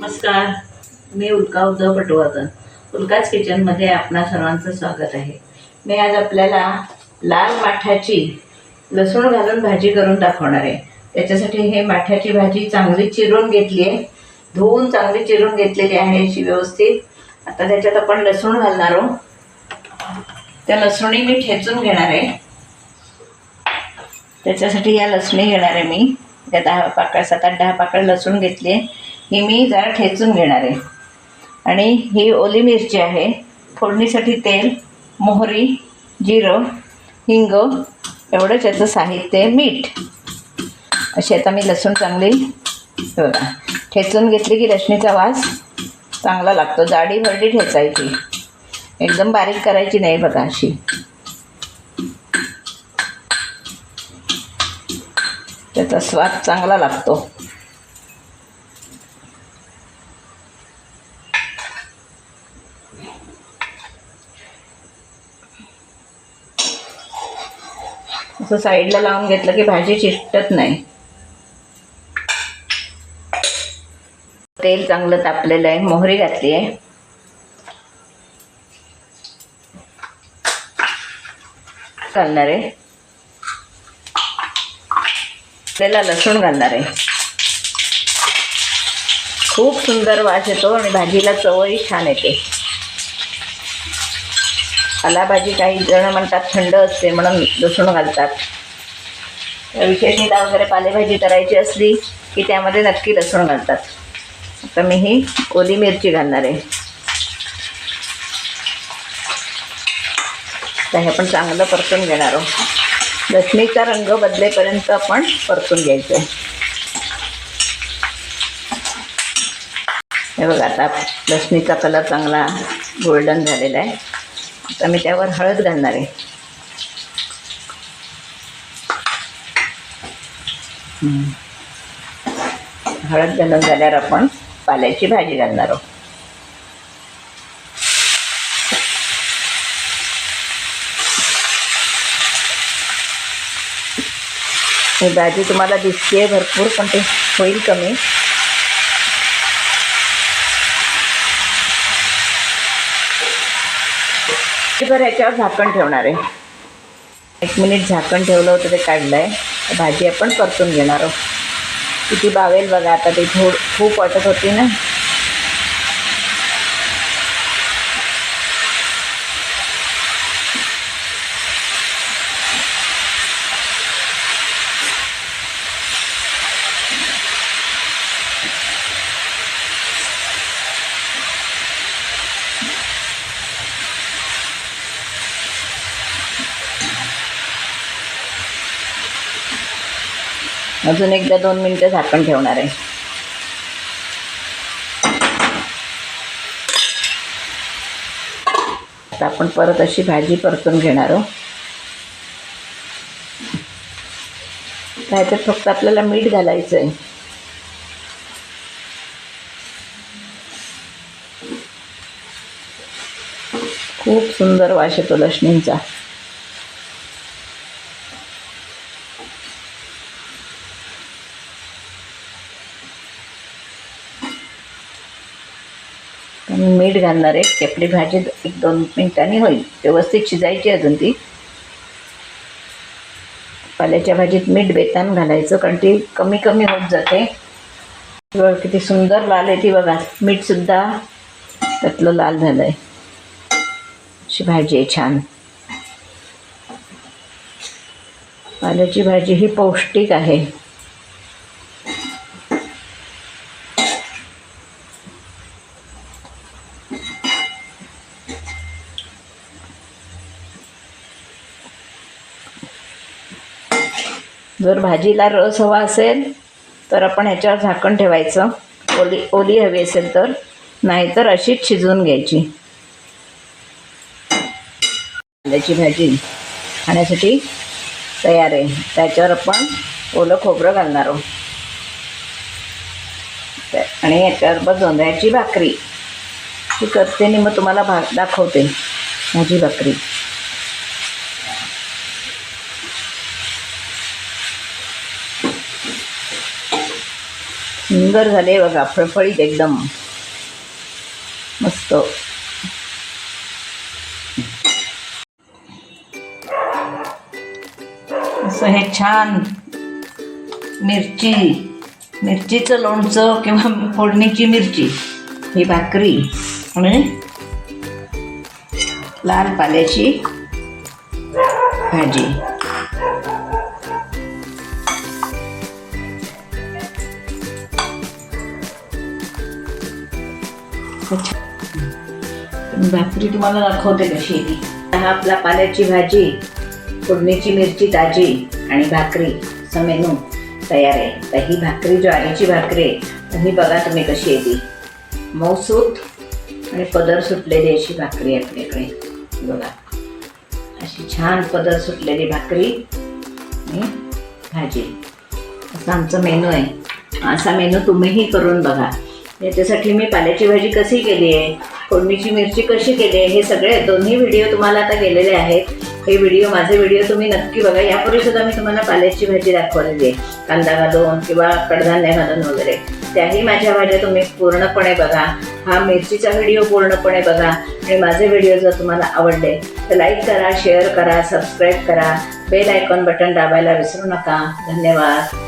नमस्कार. मी उल्का उद्धव पटवर्धन. उल्काच किचनमध्ये आपणा सर्वांचं स्वागत आहे. मी आज आपल्याला लाल माठ्याची लसूण घालून भाजी करून दाखवणार आहे. त्याच्यासाठी हे माठ्याची भाजी चांगली चिरून घेतली आहे. धुवून चांगली चिरून घेतलेली आहे अशी व्यवस्थित. आता त्याच्यात आपण लसूण घालणार आहोत. त्या लसणी मी ठेचून घेणार आहे. त्याच्यासाठी या लसणी घेणार आहे मी. त्या दहा पाकळ सात आठ दहा पाकळ लसूण घेतली आहे. ही मी जरा ठेचून घेणार आहे. आणि ही ओली मिरची आहे. फोडणीसाठी तेल मोहरी जिरं हिंग एवढंच याचं साहित्य मीठ. अशी आता मी लसूण चांगली बघा ठेचून घेतली की लसणीचा वास चांगला लागतो. जाडी भरडी ठेचायची. एकदम बारीक करायची नाही बघा अशी. त्याचा स्वाद चांगला लागतो. असं साईडला लावून घेतलं की भाजी चिटत नाही. तेल चांगलं तापलेलं आहे मोहरी घातली आहे. घालणार आहे. आपल्याला लसूण घालणार आहे. खूप सुंदर वास येतो आणि भाजीला चवही छान येते. पालाभाजी काही जण म्हणतात थंड असते म्हणून लसूण घालतात. विशेषतः वगैरे पालेभाजी करायची असली की त्यामध्ये नक्की लसूण घालतात. आता मी ही ओली मिरची घालणार आहे. तर हे आपण चांगलं परतून घेणार आहोत. लसणीचा रंग बदलेपर्यंत आपण परतून घ्यायचं आहे हे बघा आता लसणीचा कलर चांगला गोल्डन झालेला आहे. आता मी त्यावर हळद घालणार आहे. हळद घालून झाल्यावर आपण पाल्याची भाजी घालणार आहोत. ही भाजी तुम्हाला दिसते भरपूर पण ते होईल कमी. बरं याच्यावर झाकण ठेवणार आहे. एक मिनिट झाकण ठेवलं होतं ते काढलं आहे भाजी आपण परतून घेणार आहोत. किती बावेल बघा आता ते थोड खूप वाटत होती ना. अजून एकदा दोन मिनटं झाकण ठेवणार आहे. आता आपण परत अशी भाजी परतून घेणार आहोत. त्याच्यात फक्त आपल्याला मीठ घालायचं आहे खूप सुंदर वास येतो लक्ष्मींचा आणि मीठ घालणार आहे. की आपली भाजी एक दोन मिनिटांनी होईल. व्यवस्थित शिजायची अजून ती. पाल्याच्या भाजीत मीठ बेतान घालायचं कारण ती कमी कमी होत जाते. बघा किती सुंदर लाल आहे ती बघा. मीठसुद्धा त्यातलं लाल झालं आहे अशी भाजी आहे छान. पाल्याची भाजी ही पौष्टिक आहे. जर भाजीला रस हवा असेल तर आपण ह्याच्यावर झाकण ठेवायचं. ओली ओली हवी असेल तर. नाहीतर अशीच शिजवून घ्यायची. कांद्याची भाजी खाण्यासाठी तयार आहे. त्याच्यावर आपण ओलं खोबरं घालणार आहोत. त्या- आणि याच्यावर जोंधळ्याची भाकरी. ती करते आणि मग तुम्हाला भा दाखवते. माझी भाकरी. सुंदर झाले बघा फळफळीत एकदम. मस्त. असं हे छान. मिरची. मिरचीचं लोणचं किंवा फोडणीची मिरची. ही भाकरी. आणि लाल पाल्याची भाजी. भाकरी तुम्हाला दाखवते कशी हा आपला पाल्याची भाजी फोडणीची मिरची ताजी आणि भाकरी असं मेनू तयार आहे. तर ही भाकरी ज्वारीची भाकरी आहे. तर ही बघा तुम्ही कशी येते मऊसूत आणि पदर सुटलेली अशी भाकरी आहे आपल्याकडे. बघा. अशी छान पदर सुटलेली भाकरी आणि भाजी. असं आमचं मेनू आहे. असा मेनू तुम्हीही करून बघा. याच्यासाठी मी पाल्याची भाजी कशी केली आहे फोडणीची मिरची कशी केली आहे हे सगळे दोन्ही व्हिडिओ तुम्हाला आता गेलेले आहेत. हे व्हिडिओ माझे व्हिडिओ तुम्ही नक्की बघा. यापूर्वी सुद्धा मी तुम्हाला पाल्याची भाजी दाखवलेली आहे. कांदा घालून किंवा कडधान्य घालून वगैरे. त्याही माझ्या भाज्या तुम्ही पूर्णपणे बघा. हा मिरचीचा व्हिडिओ पूर्णपणे बघा. आणि माझे व्हिडिओ जर तुम्हाला आवडले तर लाईक करा शेअर करा सबस्क्राईब करा. बेल आयकॉन बटन दाबायला विसरू नका. धन्यवाद.